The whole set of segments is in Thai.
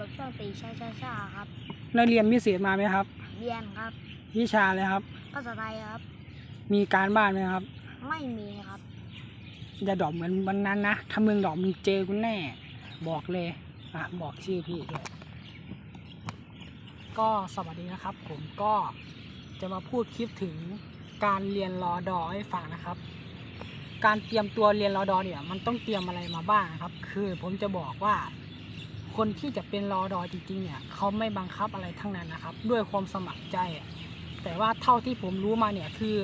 กับช่องตีชาชาชาครับ แล้วเรียนพิเศษมาไหมครับ เรียนครับ วิชาเลยครับ ภาษาไทยครับ มีการบ้านไหมครับ ไม่มีครับ อย่าดอกเหมือนวันนั้นนะ ถ้ามึงดอกมึงเจอกูแน่ บอกเลย อะ บอกชื่อพี่ด้วยก็สวัสดีนะครับ ผมก็จะมาพูดคลิปถึงการเรียนรอดอให้ฟังนะครับ การเตรียมตัวเรียนรอดอเนี่ย มันต้องเตรียมอะไรมาบ้างนะครับ คือผมจะบอกว่า คนที่จะเป็นรอดอจริงๆเนี่ยเขาไม่บังคับอะไรทั้งนั้นนะครับ ด้วยความสมัครใจอะแต่ว่าเท่าที่ผมรู้มาเนี่ยคือ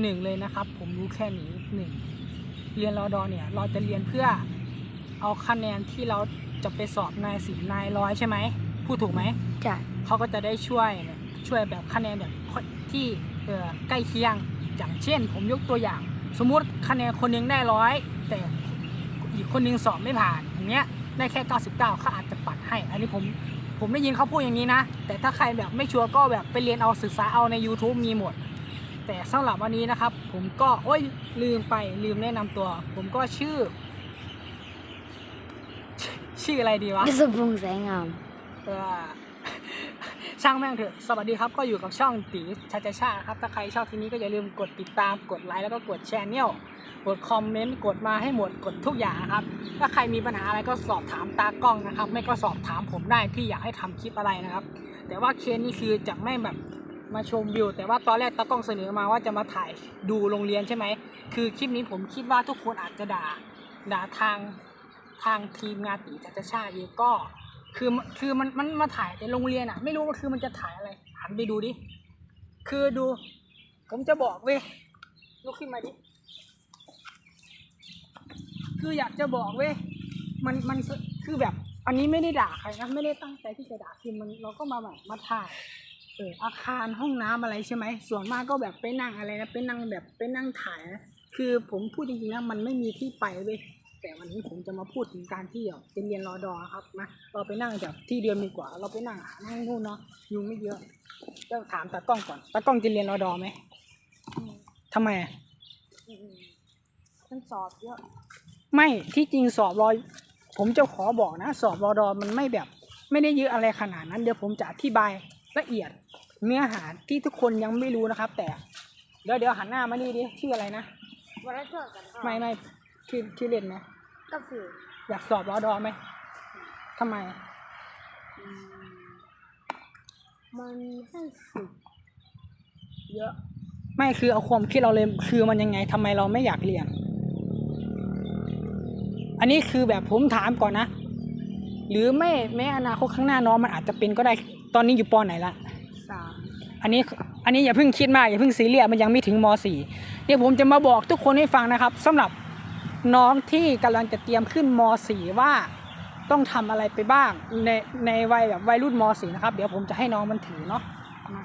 หนึ่งเลยนะครับ ผมรู้แค่นี้หนึ่งเรียนรอดอเนี่ยเราจะเรียนเพื่อเอาคะแนนที่เราจะไปสอบนายสิบนายร้อยใช่ไหมพูดถูกไหมใช่เขาก็จะได้ช่วยช่วยแบบคะแนนแบบที่เอ่อใกล้เคียงอย่างเช่น ผมยกตัวอย่าง สมมุติคะแนนคนหนึงได้ร้อยแต่อีกคนหนึงสอบไม่ผ่านอย่างเงี้ย ได้แค่ 99เขาอาจจะปัดให้ อันนี้ผมผมได้ยินเขาพูดอย่างนี้นะ แต่ถ้าใครแบบไม่ชัวร์ก็แบบไปเรียนเอาศึกษาเอาใน YouTube มีหมด แต่สำหรับวันนี้นะครับ ผมก็โอ้ยลืมไปลืมแนะนำตัว ผมก็ชื่อ ชื่อชื่ออะไรดีวะยศพงษ์แสงงาม เออ ช่างแม่งเถอะสวัสดีครับก็อยู่กับช่องตีชาชาชาครับถ้าใครชอบคลิปนี้ก็อย่าลืมกดติดตามกดไลค์แล้วก็กดแชร์เนี่ยกดคอมเมนต์กดมาให้หมดกดทุกอย่างครับ ถ้าใครมีปัญหาอะไรก็สอบถามตากล้องนะครับ ไม่ก็สอบถามผมได้ที่อยากให้ทำคลิปอะไรนะครับ แต่ว่าเคสนี้คือจะไม่แบบมาชมวิว แต่ว่าตอนแรกตากล้องเสนอมาว่าจะมาถ่ายดูโรงเรียนใช่ไหมคือคลิปนี้ผมคิดว่าทุกคนอาจจะด่าด่าทางทางทีมงานตีชาชาชาเองก็ คือมันคือมันมันมาถ่ายในโรงเรียนอะไม่รู้ว่าคือมันจะถ่ายอะไรหันไปดูดิคือดู ผมจะบอกเว้ยลุกขึ้นมาดิคืออยากจะบอกเว้ยมันมันคือแบบ อันนี้ไม่ได้ด่าใครนะไม่ได้ตั้งใจที่จะด่าคือมันเราก็มาแบบมาถ่ายเอออาคารห้องน้ำอะไรใช่ไหมส่วนมากก็แบบไปนั่งอะไรนะไปนั่งแบบไปนั่งถ่ายนะคือผมพูดจริงๆนะมันไม่มีที่ไปเว้ย แต่วันนี้ผมจะมาพูดถึงการที่แบบเป็นเรียนรอดอครับนะเราไปนั่งแบบที่เดิมดีกว่า เราไปนั่งหานั่งนู่นเนาะยุงไม่เยอะก็ถามตากล้องก่อนตากล้องจะเรียนรอดอไหมทำไมอะมันสอบเยอะ ไม่ที่จริงสอบรอผมจะขอบอกนะ สอบรอดอมันไม่แบบ ไม่ได้เยอะอะไรขนาดนั้น เดี๋ยวผมจะอธิบายละเอียด เนื้อหาที่ทุกคนยังไม่รู้นะครับ แต่เดี๋ยวเดี๋ยวหันหน้ามานี่ดิชื่ออะไรนะวันละเจอกันครับไม่ไม่ ชื่อชื่อเล่นไหมก็คืออยากสอบรอดอไหมทำไม อืมมันให้ฝึกเยอะ ไม่คือเอาความคิดเราเลยคือมันยังไงทำไมเราไม่อยากเรียน อันนี้คือแบบผมถามก่อนนะ หรือไม่แม้อนาคตข้างหน้าน้องมันอาจจะเป็นก็ได้ตอนนี้อยู่ปอไหนละ สามอันนี้อันนี้อย่าเพิ่งคิดมากอย่าเพิ่งซีเรียสมันยังไม่ถึงม .4 เดี๋ยวผมจะมาบอกทุกคนให้ฟังนะครับสำหรับ น้องที่กำลังจะเตรียมขึ้นม .4 ว่าต้องทำอะไรไปบ้างในในวัยแบบวัยรุ่นม .4 นะครับ เดี๋ยวผมจะให้น้องมันถือเนาะมา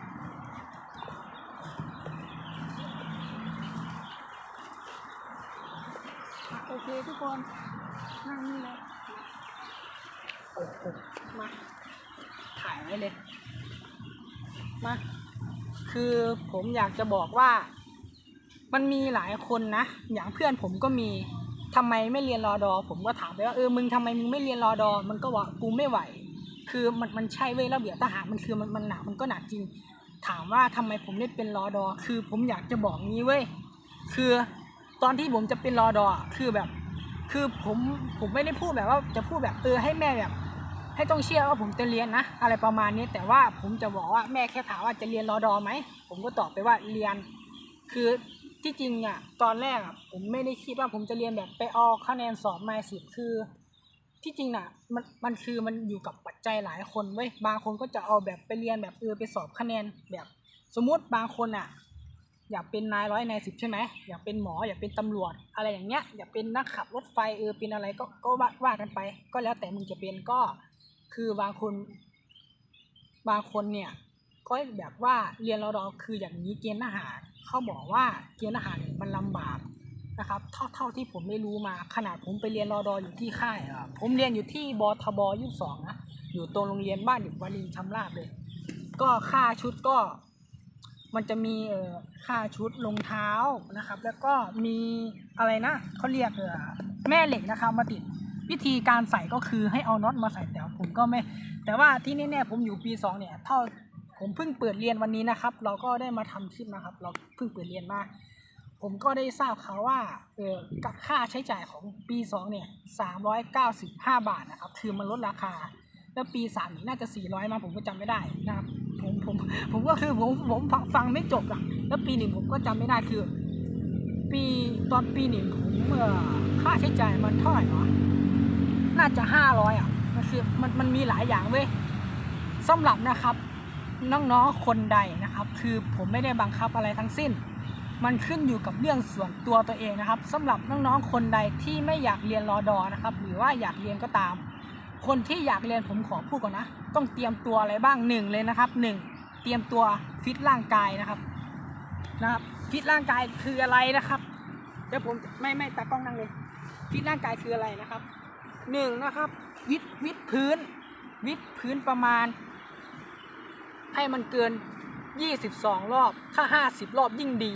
โอเคทุกคนนั่งนี่เลยโอ้โหมาถ่ายไว้เลยมาคือผมอยากจะบอกว่า มันมีหลายคนนะ อย่างเพื่อนผมก็มี ทำไมไม่เรียนรอดอ ผมก็ถามไปว่าเออมึงทำไมมึงไม่เรียนรอดอ มันก็ว่ากูไม่ไหว คือมันมันใช่เว้ยระเบียบทหารมันคือมันมันหนักมันก็หนักจริง ถามว่าทำไมผมไม่เป็นรอดอ คือผมอยากจะบอกงี้เว้ยคือตอนที่ผมจะเป็นรอดอคือแบบ คือผมผมไม่ได้พูดแบบว่าจะพูดแบบเออให้แม่แบบ ให้ต้องเชื่อว่าผมจะเรียนนะ อะไรประมาณนี้แต่ว่าผมจะบอกว่าแม่แค่ถามว่าจะเรียนรอดอไหมผมก็ตอบไปว่าเรียน คือ ที่จริงอะตอนแรกอะผมไม่ได้คิดว่าผมจะเรียนแบบไปเอาคะแนนสอบมาสิบคือ ที่จริงน่ะมันมันคือมันอยู่กับปัจจัยหลายคนเว้ยบางคนก็จะเอาแบบไปเรียนแบบเออไปสอบคะแนนแบบ สมมุติบางคนอะ อยากเป็นนายร้อยนายสิบใช่ไหมอยากเป็นหมออยากเป็นตำรวจ อะไรอย่างเงี้ยอยากเป็นนักขับรถไฟเออเป็นอะไรก็ก็ว่าว่ากันไป ก็แล้วแต่มึงจะเป็นก็ คือบางคนบางคนเนี่ยก็แบบว่าเรียนรอดอคืออย่างนี้เกณฑ์ทหาร เขาบอกว่าเกณฑ์ทหารเนี่ยมันลำบากนะครับเท่าเท่าที่ผมได้รู้มาขนาดผมไปเรียนรอดออยู่ที่ค่ายอะผมเรียนอยู่ที่บทบยี่สองนะอยู่ตรงโรงเรียนบ้านดิบวารินชำราบเลย ก็ค่าชุดก็ มันจะมีเอ่อค่าชุดรองเท้านะครับ แล้วก็มีอะไรนะเขาเรียกเออแม่เหล็กนะครับมาติดวิธีการใส่ก็คือให้เอาน็อตมาใส่แต่ผมก็ไม่ แต่ว่าที่แน่ๆผมอยู่ปีสองเนี่ยเท่า ผมเพิ่งเปิดเรียนวันนี้นะครับ เราก็ได้มาทำคลิปนะครับ เราเพิ่งเปิดเรียนมา ผมก็ได้ทราบข่าวว่าเออค่าใช้จ่ายของปีสองเนี่ยสามร้อยเก้าสิบห้าบาทนะครับ คือมันลดราคา แล้วปีสามนี่น่าจะสี่ร้อยมาผมก็จำไม่ได้นะครับผมผมผมก็คือผมผมฟังไม่จบอะแล้วปีหนึ่งผมก็จำไม่ได้คือ ปีตอนปีหนึ่งผมเอ่อค่าใช้จ่ายมันเท่าไหร่วะน่าจะห้าร้อยอะมันคือมันมันมีหลายอย่างเว้ยสำหรับนะครับ น้องๆคนใดนะครับ คือผมไม่ได้บังคับอะไรทั้งสิ้น มันขึ้นอยู่กับเรื่องส่วนตัวตัวเองนะครับสำหรับน้องๆคนใดที่ไม่อยากเรียนรอดอนะครับ หรือว่าอยากเรียนก็ตาม คนที่อยากเรียนผมขอพูดก่อนนะ ต้องเตรียมตัวอะไรบ้างหนึ่งเลยนะครับหนึ่งเตรียมตัวฟิตร่างกายนะครับนะครับฟิตร่างกายคืออะไรนะครับเดี๋ยวผมไม่ไม่ตากล้องนั่งเลยฟิตร่างกายคืออะไรนะครับหนึ่งนะครับวิดวิดพื้น วิดพื้นประมาณ ให้มันเกิน 22 รอบ ถ้า 50 รอบยิ่งดี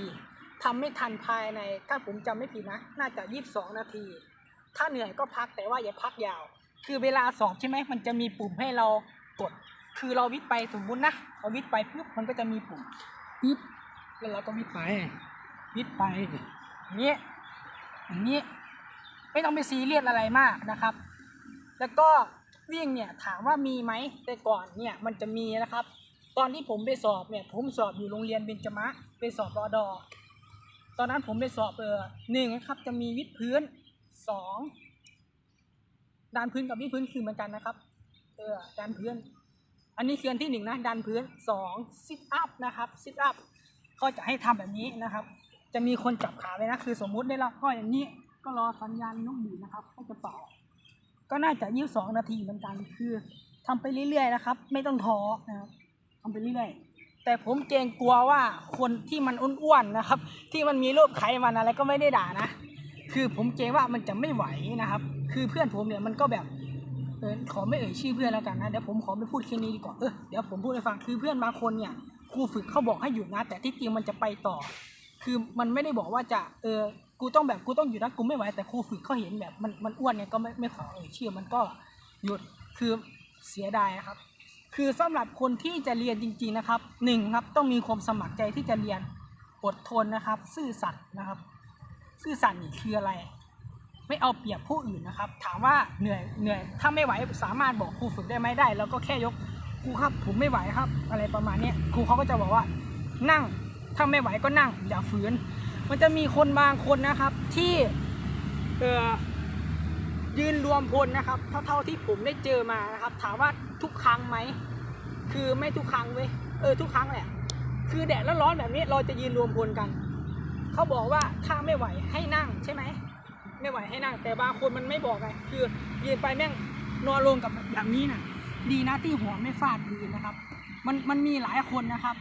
ทำไม่ทันภายใน ถ้าผมจำไม่ผิดนะ น่าจะ 22 นาที ถ้าเหนื่อยก็พักแต่ว่าอย่าพักยาว คือเวลาสอบใช่ไหมมันจะมีปุ่มให้เรากด คือเราวิดไปสมมุตินะเราวิดไปปุ๊บมันก็จะมีปุ่มปึ๊บแล้วเราก็วิดไปวิดไปอย่างนี้อย่างนี้ไม่ต้องไปซีเรียสอะไรมากนะครับ แล้วก็วิ่งเนี่ยถามว่ามีไหมแต่ก่อนเนี่ยมันจะมีนะครับ ตอนที่ผมไปสอบเนี่ยผมสอบอยู่โรงเรียนเบญจมะไปสอบรอดอตอนนั้นผมไปสอบเออหนึ่งนะครับจะมีวิดพื้นสองดันพื้นกับวิดพื้นคือเหมือนกันนะครับเออดันพื้น อันนี้คืออันที่หนึ่งนะดันพื้นสองซิทอัพนะครับซิทอัพก็จะให้ทำแบบนี้นะครับ จะมีคนจับขาไว้นะคือสมมุติได้แล้วก็อย่างนี้ ก็รอสัญญาณนกหวีนะครับก็จะต่อก็น่าจะยี่สองนาทีเหมือนกันคือทำไปเรื่อยๆนะครับ ไม่ต้องท้อนะครับ ทำไปเรื่อยๆแต่ผมเกรงกลัวว่าคนที่มันอ้วนๆนะครับ ที่มันมีรูปไขมันอะไรก็ไม่ได้ด่านะ คือผมเกรงว่ามันจะไม่ไหวนะครับ คือเพื่อนผมเนี่ยมันก็แบบเออขอไม่เอ่ยชื่อเพื่อนแล้วกันนะเดี๋ยวผมขอไม่พูดแค่นี้ดีกว่าเออเดี๋ยวผมพูดให้ฟังคือเพื่อนบางคนเนี่ยครูฝึกเขาบอกให้หยุดนะ แต่ที่จริงมันจะไปต่อ คือมันไม่ได้บอกว่าจะเออกูต้องแบบกูต้องหยุดนะกูไม่ไหวแต่ครูฝึกเขาเห็นแบบมันมันอ้วนไงก็ไม่ไม่ขอเอ่ยชื่อมันก็หยุดคือเสียดายนะครับ คือสำหรับคนที่จะเรียนจริง ๆนะครับหนึ่งครับต้องมีความสมัครใจที่จะเรียนอดทนนะครับ ซื่อสัตย์นะครับ ซื่อสัตย์นี่คืออะไร ไม่เอาเปรียบผู้อื่นนะครับ ถามว่าเหนื่อยเหนื่อยถ้าไม่ไหวสามารถบอกครูฝึกได้ไหมได้ แล้วก็แค่ยกครูครับผมไม่ไหวครับ อะไรประมาณนี้ครูเขาก็จะบอกว่านั่งถ้าไม่ไหวก็นั่งอย่าฝืน มันจะมีคนบางคนนะครับที่เอ่อยืนรวมพลนะครับ เท่าเท่าที่ผมได้เจอมานะครับ ถามว่า ทุกครั้งไหม คือไม่ทุกครั้งเว้ย เออทุกครั้งแหละ คือแดดแล้วร้อนแบบนี้เราจะยืนรวมพลกัน เขาบอกว่าถ้าไม่ไหวให้นั่งใช่ไหม ไม่ไหวให้นั่ง แต่บางคนมันไม่บอกไง คือยืนไปแม่งนอนลงกับแบบนี้น่ะ ดีนะที่หัวไม่ฟาดพื้นนะครับ มันมันมีหลายคนนะครับ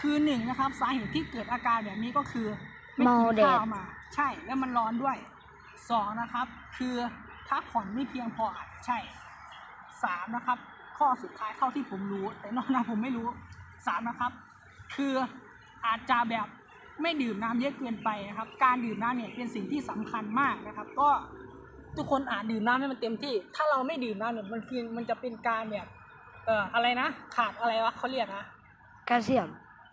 คือหนึ่งนะครับ สาเหตุที่เกิดอาการแบบนี้ก็คือ ไม่กินเมาแดดข้าวมา ใช่ แล้วมันร้อนด้วยสองนะครับ คือพักผ่อนไม่เพียงพออาจจะใช่สามนะครับ ข้อสุดท้ายเท่าที่ผมรู้ แต่นอกนั้นผมไม่รู้สามนะครับ คืออาจจะแบบไม่ดื่มน้ำเยอะเกินไปนะครับ การดื่มน้ำเนี่ยเป็นสิ่งที่สำคัญมากนะครับ ก็ทุกคนอาจดื่มน้ำให้มันเต็มที่ ถ้าเราไม่ดื่มน้ำเนี่ยมันคือมันจะเป็นการแบบเอ่ออะไรนะ ขาดอะไรวะเขาเรียกนะแคลเซียม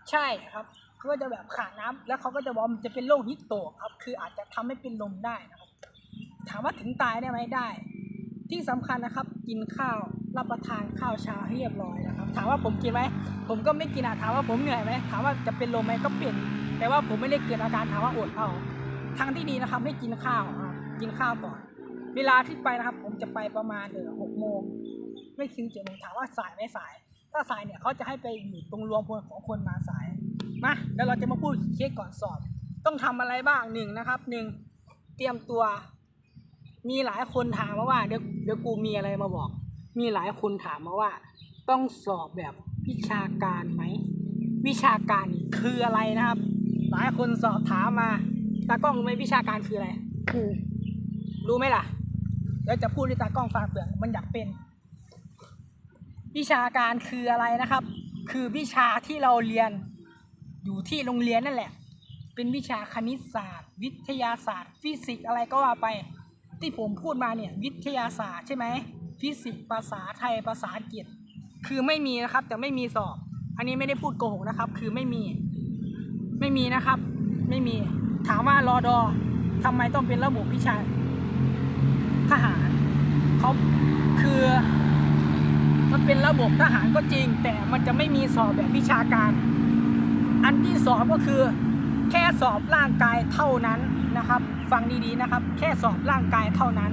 ใช่ครับเขาก็จะแบบขาดน้ำแล้วเขาก็จะบอกว่ามันจะเป็นโรคฮิตโตกครับ คืออาจจะทำให้เป็นลมได้นะครับ ถามว่าถึงตายได้ไหมได้ ที่สำคัญนะครับ กินข้าว รับประทานข้าวเช้าให้เรียบร้อยนะครับ ถามว่าผมกินไหมผมก็ไม่กินอะถามว่าผมเหนื่อยไหมถามว่าจะเป็นลมไหมก็เป็นแต่ว่าผมไม่ได้เกิดอาการถามว่าอดเอาทางที่ดีนะครับไม่กินข้าวครับกินข้าวก่อนเวลาที่ไปนะครับ ผมจะไปประมาณเออหกโมงไม่ถึงเจ็ดโมงถามว่าสายไหมสาย ถ้าสายเนี่ยเขาจะให้ไปอยู่ตรงรวมพลของคนมาสายมาเดี๋ยวเราจะมาพูดเคสก่อนสอบ ต้องทำอะไรบ้างหนึ่งนะครับหนึ่งเตรียมตัว มีหลายคนถามมาว่าเดี๋ยวเดี๋ยวกูมีอะไรมาบอก มีหลายคนถามมาว่า ต้องสอบแบบวิชาการไหม วิชาการนี่คืออะไรนะครับ หลายคนสอบถามมาตากล้องรู้ไหมวิชาการคืออะไร คือ รู้ไหมล่ะเดี๋ยวจะพูดให้ตากล้องฟังเผื่อมันอยากเป็น วิชาการคืออะไรนะครับ คือวิชาที่เราเรียนอยู่ที่โรงเรียนนั่นแหละ เป็นวิชาคณิตศาสตร์ วิทยาศาสตร์ ฟิสิกส์อะไรก็ว่าไปจที่ผมพูดมาเนี่ย วิทยาศาสตร์ใช่ไหม ฟิสิกส์ภาษาไทยภาษาอังกฤษ คือไม่มีนะครับแต่ไม่มีสอบ อันนี้ไม่ได้พูดโกหกนะครับ คือไม่มี ไม่มีนะครับ ไม่มี ถามว่ารอดอทำไมต้องเป็นระบบวิชาทหารเขาคือมันเป็นระบบทหารก็จริง แต่มันจะไม่มีสอบแบบวิชาการ อันที่สองก็คือ แค่สอบร่างกายเท่านั้นนะครับ ฟังดีๆนะครับ แค่สอบร่างกายเท่านั้น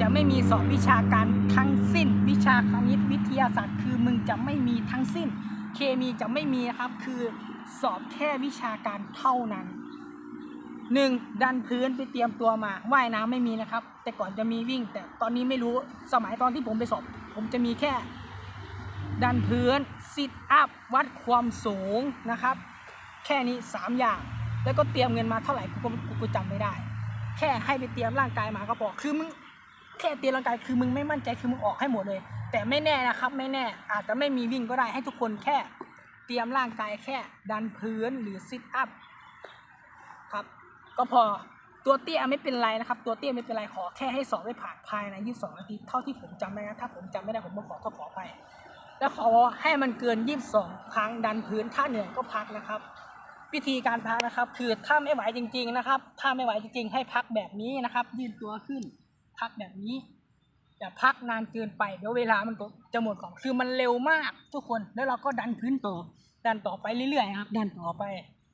จะไม่มีสอบวิชาการทั้งสิ้น วิชาคณิตวิทยาศาสตร์ คือมึงจะไม่มีทั้งสิ้น เคมีจะไม่มีครับคือสอบแค่วิชาการเท่านั้นหนึ่งดันพื้นไปเตรียมตัวมาว่ายน้ำไม่มีนะครับ แต่ก่อนจะมีวิ่ง แต่ตอนนี้ไม่รู้สมัยตอนที่ผมไปสอบ ผมจะมีแค่ ดันพื้นซิทอัพวัดความสูงนะครับ แค่นี้ 3 อย่าง แล้วก็เตรียมเงินมาเท่าไหร่กูก็กูจำไม่ได้ แค่ให้ไปเตรียมร่างกายมาก็พอคือมึง ค่เตรียมร่างกายคือมึงไม่มั่นใจคือมึงออกให้หมดเลย แต่ไม่แน่นะครับไม่แน่อาจจะไม่มีวิ่งก็ได้ให้ทุกคนแค่ เตรียมร่างกายแค่ ดันพื้นหรือซิทอัพครับก็พอตัวเตี้ยไม่เป็นไรนะครับ ตัวเตี้ยไม่เป็นไรขอแค่ให้สอบได้ผ่านภายใน 22 นาทีเท่าที่ผมจำได้นะถ้าผมจำไม่ได้ผมก็ขอก็ขอไป แล้วขอให้มันเกิน 22 ครั้งดันพื้นถ้าเหนื่อยก็พักนะครับ วิธีการพักนะครับ คือถ้าไม่ไหวจริง ๆนะครับ ถ้าไม่ไหวจริง ๆ ให้พักแบบนี้นะครับ ยืนตัวขึ้น พักแบบนี้อย่าพักนานเกินไปเดี๋ยวเวลามันจะหมดของคือมันเร็วมากทุกคนแล้วเราก็ดันพื้นต่อดันต่อไปเรื่อยๆครับ ดันต่อไป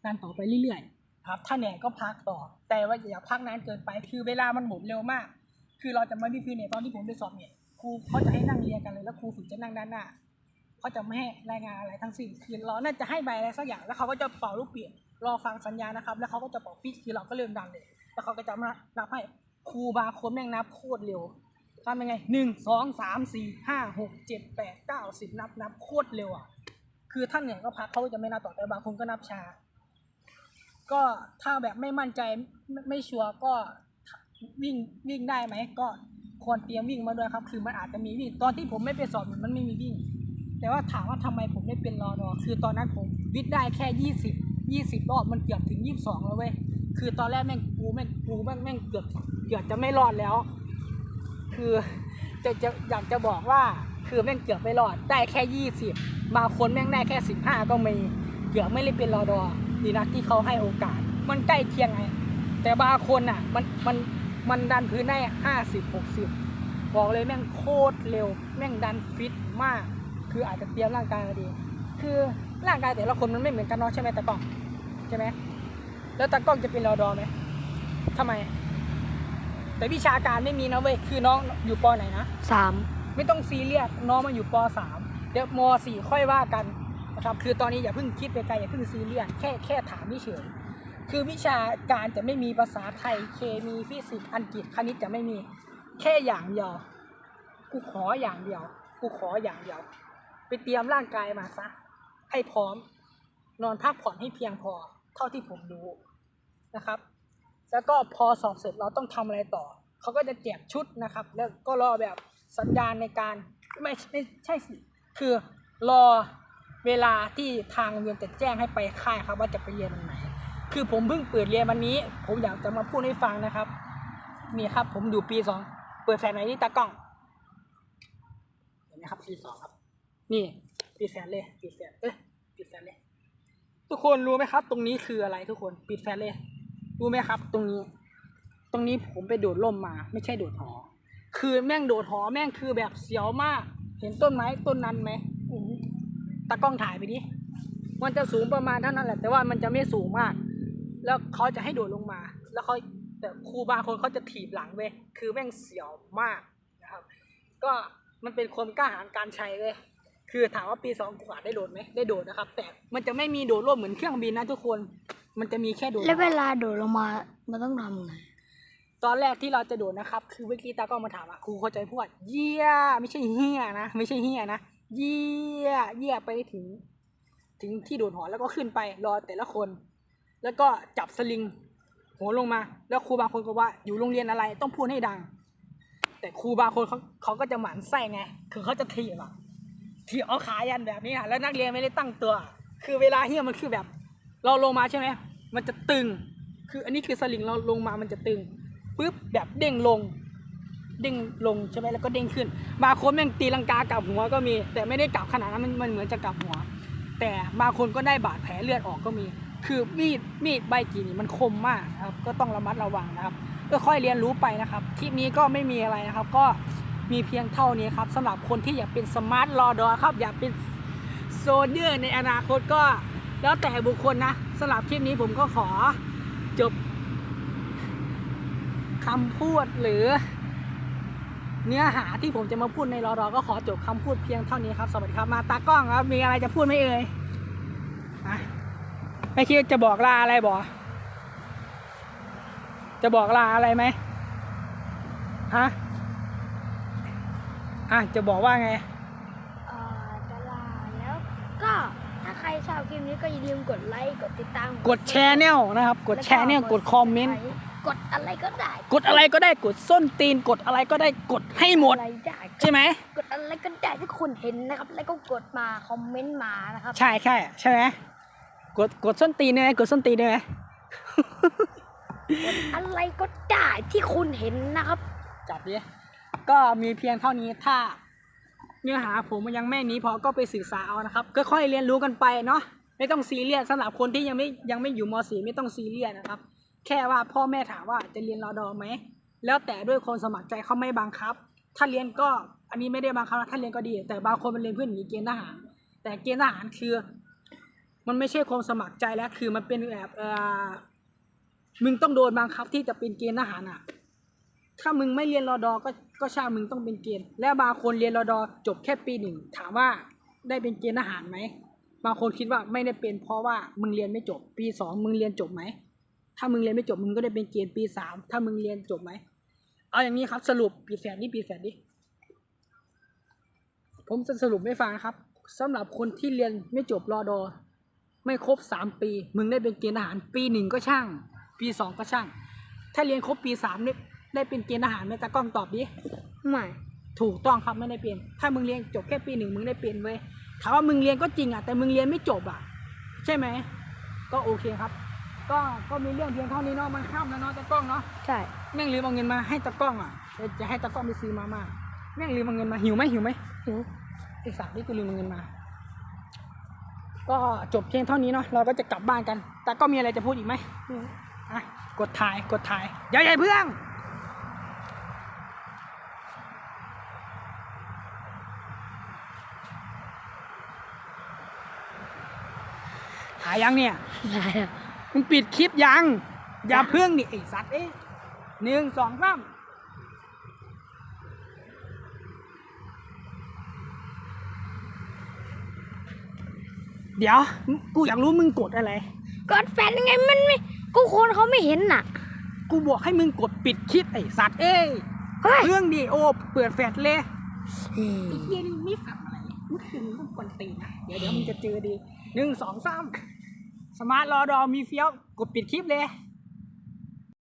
ดันต่อไปเรื่อยๆ ครับ ถ้าเหนื่อยก็พักต่อ แต่ว่าอย่าพักนานเกินไป คือเวลามันหมุนเร็วมาก คือเราจะไม่มีพื้นเนี่ยตอนที่ผมไปสอบเนี่ยครูเขาจะให้นั่งเรียนกันเลยแล้วครูฝึกจะนั่งด้านหน้าเขาจะไม่ให้รายงานอะไรทั้งสิ้นคือเราน่าจะให้ใบอะไรสักอย่างแล้วเขาก็จะเป่าลูกเปลี่ยนรอฟังสัญญานะครับ แล้วเขาก็จะเป่าปิดคือเราก็เริ่มดันเลย แล้วเขาก็จะมานับให้ ครูบาร์โค้ดแม่งนับโคตรเร็วทำยังไงหนึ่งสองสามสี่ห้าหกเจ็ดแปดเก้าสิบนับนับโคตรเร็วอะ คือท่านเนี่ยก็พักเขาจะไม่นับต่อแต่บางคนก็นับช้าก็ถ้าแบบไม่มั่นใจไม่ไม่ชัวร์ก็วิ่งวิ่งได้ไหมก็ควรเตรียมวิ่งมาด้วยครับ คือมันอาจจะมีวิ่งตอนที่ผมไม่ไปสอบมันไม่มีวิ่ง แต่ว่าถามว่าทำไมผมไม่เป็นรอดอคือตอนนั้นผมวิทย์ได้แค่ยี่สิบยี่สิบรอบมันเกือบถึงยี่สิบสองแล้วเว้ย คือตอนแรกแม่งกูแม่งกูแม่งแม่งเกือบเกือบจะไม่รอดแล้ว คือจะจะอยากจะบอกว่าคือแม่งเกือบไม่รอดได้แค่ยี่สิบบางคนแม่งได้แค่สิบห้าก็มีเกือบไม่ได้เป็นรอดอดีนะที่เขาให้โอกาส มันใกล้เคียงไง แต่บางคนอะมันมันมันดันพื้นได้ห้าสิบหกสิบบอกเลยแม่งโคตรเร็ว แม่งดันฟิตมาก คืออาจจะเตรียมร่างกายมาดี คือร่างกายแต่ละคนมันไม่เหมือนกันเนาะใช่ไหมแตากล้องใช่ไหม แล้วตากล้องจะเป็นรอดอไหมทำไม แต่วิชาการไม่มีนะเว้ยคือน้องอยู่ปไหนนะสามไม่ต้องซีเรียสน้องมาอยู่ปสามเดี๋ยวมสี่ค่อยว่ากันนะครับคือตอนนี้อย่าเพิ่งคิดไปไกลอย่าเพิ่งซีเรียสแค่แค่ถามเฉยๆคือวิชาการจะไม่มีภาษาไทยเคมีฟิสิกส์อังกฤษคณิตจะไม่มีแค่อย่างเดียวกูขออย่างเดียวกูขออย่างเดียวไปเตรียมร่างกายมาซะให้พร้อม นอนพักผ่อนให้เพียงพอ เท่าที่ผมรู้ นะครับ แล้วก็พอสอบเสร็จเราต้องทำอะไรต่อ เขาก็จะแจกชุดนะครับ แล้วก็รอแบบสัญญาณในการไม่ไม่ใช่สิคือรอเวลาที่ทางโรงเรียนจะแจ้งให้ไปค่ายครับว่าจะไปเรียนวันไหน คือผมเพิ่งเปิดเรียนวันนี้ ผมอยากจะมาพูดให้ฟังนะครับนี่ครับ ผมอยู่ปีสองเปิดแฟลชไหนที่ตากล้องเห็นไหมครับปีสองครับ นี่ปิดแฟลชเลยปิดแฟลชเอ้ยปิดแฟลชเลยทุกคนรู้ไหมครับ ตรงนี้คืออะไรทุกคนปิดแฟลชเลย รู้ไหมครับ ตรงนี้ ตรงนี้ผมไปโดดร่มมา ไม่ใช่โดดหอ คือแม่งโดดหอแม่งคือแบบเสียวมาก เห็นต้นไม้ต้นนั้นไหมตากล้องถ่ายไปดิมันจะสูงประมาณเท่านั้นแหละ แต่ว่ามันจะไม่สูงมาก แล้วเขาจะให้โดดลงมา แล้วเขาแต่ครูบางคนเขาจะถีบหลังเว้ยคือแม่งเสียวมากนะครับ ก็มันเป็นความกล้าหาญการใช้เลยคือถามว่าปีสองกูอาได้โดดไหมได้โดดนะครับ แต่มันจะไม่มีโดดร่มเหมือนเครื่องบินนะทุกคน มันจะมีแค่โดดแล้วเวลาโดดลงมา มันต้องทำไง ตอนแรกที่เราจะโดดนะครับ คือเมื่อกี้ตาก็มาถามว่าครูเข้าใจพูดว่าเยี่ยไม่ใช่เฮียนะ ไม่ใช่เฮียนะ เยี่ยเยี่ยไปถึง ถึงที่โดดหอแล้วก็ขึ้นไปรอแต่ละคน แล้วก็จับสลิงโหนลงมา แล้วครูบางคนก็ว่าอยู่โรงเรียนอะไรต้องพูดให้ดัง แต่ครูบางคนเขาเขาก็จะหมั่นไส้ไง คือเขาจะถีบอะถีบเอาขายันแบบนี้อะแล้วนักเรียนไม่ได้ตั้งตัว คือเวลาเฮียมันคือแบบ เราลงมาใช่ไหม มันจะตึง คืออันนี้คือสลิงเราลงมามันจะตึงปุ๊บแบบเด้งลง เด้งลงใช่ไหมแล้วก็เด้งขึ้น บางคนแม่งตีลังกากลับหัวก็มี แต่ไม่ได้กลับขนาดนั้นมันมันเหมือนจะกลับหัว แต่บางคนก็ได้บาดแผลเลือดออกก็มี คือมีดมีดใบกีนี่มันคมมากครับ ก็ต้องระมัดระวังนะครับก็ค่อยเรียนรู้ไปนะครับคลิปนี้ก็ไม่มีอะไรนะครับ ก็มีเพียงเท่านี้ครับสำหรับคนที่อยากเป็นสมาร์ทรอดอครับ อยากเป็นโซเดียร์ในอนาคตก็แล้วแต่บุคคลนะ สำหรับคลิปนี้ผมก็ขอจบคำพูดหรือเนื้อหาที่ผมจะมาพูดในรอรอก็ขอจบคำพูดเพียงเท่านี้ครับ สวัสดีครับ มาตากล้องครับ มีอะไรจะพูดไหมเอ่ยอะไม่คิดจะบอกลาอะไรบอก จะบอกลาอะไรไหมฮะ อะ จะบอกว่าไง เอ่อจะลาแล้ว ก็ถ้าใคร ชอบคลิปนี้ก็อย่าลืมกดไลค์กดติดตามกดแชร์แนลนะครับ กดแชร์แนลกดคอมเมนต์กดอะไรก็ได้ กดอะไรก็ได้กดส้นตีน กดอะไรก็ได้กดให้หมดอะไรได้ใช่ไหมกดอะไรก็ได้ที่คุณเห็นนะครับ แล้วก็กดมาคอมเมนต์มานะครับใช่ใช่ใช่ไหมกดกดส้นตีนได้ไหมกดส้นตีนได้ไหมอะไรก็ได้ที่คุณเห็นนะครับ จับดิก็มีเพียงเท่านี้ถ้า เนื้อหาผมมันยังไม่นี้พอก็ไปศึกษาเอานะครับก็ค่อยเรียนรู้กันไปเนาะไม่ต้องซีเรียสสำหรับคนที่ยังไม่ยังไม่อยู่ม .4 ไม่ต้องซีเรียสนะครับ แค่ว่าพ่อแม่ถามว่าจะเรียนรอดอไหมแล้วแต่ด้วยคนสมัครใจเขาไม่บังคับ ถ้าเรียนก็อันนี้ไม่ได้บังคับนะถ้าเรียนก็ดี แต่บางคนมันเรียนเพื่อหนีเกณฑ์ทหาร แต่เกณฑ์ทหารคือ มันไม่ใช่ความสมัครใจแล้วคือมันเป็นแบบเออมึงต้องโดนบังคับที่จะเป็นเกณฑ์ทหารอะ ถ้ามึงไม่เรียนรอดอก็ก็ช่างมึงต้องเป็นเกณฑ์และบางคนเรียนรอดอจบแค่ปีหนึ่งถามว่าได้เป็นเกณฑ์ทหารไหมบางคนคิดว่าไม่ได้เป็นเพราะว่ามึงเรียนไม่จบ ปีสองมึงเรียนจบไหมถ้ามึงเรียนไม่จบมึงก็ได้เป็นเกณฑ์ปีสามถ้ามึงเรียนจบไหมเอาอย่างนี้ครับสรุปปีแฝดนี่ปีแฝดดิผมจะสรุปให้ฟังครับสำหรับคนที่เรียนไม่จบรอดอไม่ครบสามปี มึงได้เป็นเกณฑ์ทหาร ปีหนึ่งก็ช่าง ปีสองก็ช่าง ถ้าเรียนครบปีสามเนี่ย ได้เป็นเกณฑ์ทหารไหมตากล้องตอบดิไม่ถูกต้องครับไม่ได้เป็น ถ้ามึงเรียนจบแค่ปีหนึ่งมึงได้เป็นเว้ยถามว่ามึงเรียนก็จริงอะแต่มึงเรียนไม่จบอะ ใช่ไหมก็โอเคครับ ก็ก็มีเรื่องเพียงเท่านี้เนาะมันข้ามแล้วเนาะตากล้องเนาะใช่แม่งลืมเอาเงินมาให้ตากล้องอะเดี๋ยวจะให้ตากล้องไปซื้อมาม่าแม่งลืมเอาเงินมาหิวไหมหิวไหมหิวไอสัตว์นี่กูลืมเอาเงินมา ก็จบเพียงเท่านี้เนาะเราก็จะกลับบ้านกัน แต่ก็มีอะไรจะพูดอีกไหมหิวอะกดถ่ายกดถ่ายอย่าใหญ่เพื่อง ถ่ายยังเนี่ยได้อะมึงปิดคลิปยัง อย่าเพิ่งดิไอสัตว์เอ้ยหนึ่งสองสามเดี๋ยว กูอยากรู้มึงกดอะไร กดแฟนยังไงมันไม่กูคนเขาไม่เห็นน่ะ กูบอกให้มึงกดปิดคลิปไอสัตว์เอ้ยเฮ้ย เรื่องดีโอเปิดแฟลชเลยไอ้เฮียนี่ไม่ฝังอะไรมึงคือมึงต้องกวนตีนนะเดี๋ยวเดี๋ยวมึงจะเจอดี หนึ่งสองสามสมาร์ทรอดอมีเฟี้ยว กดปิดคลิปเลย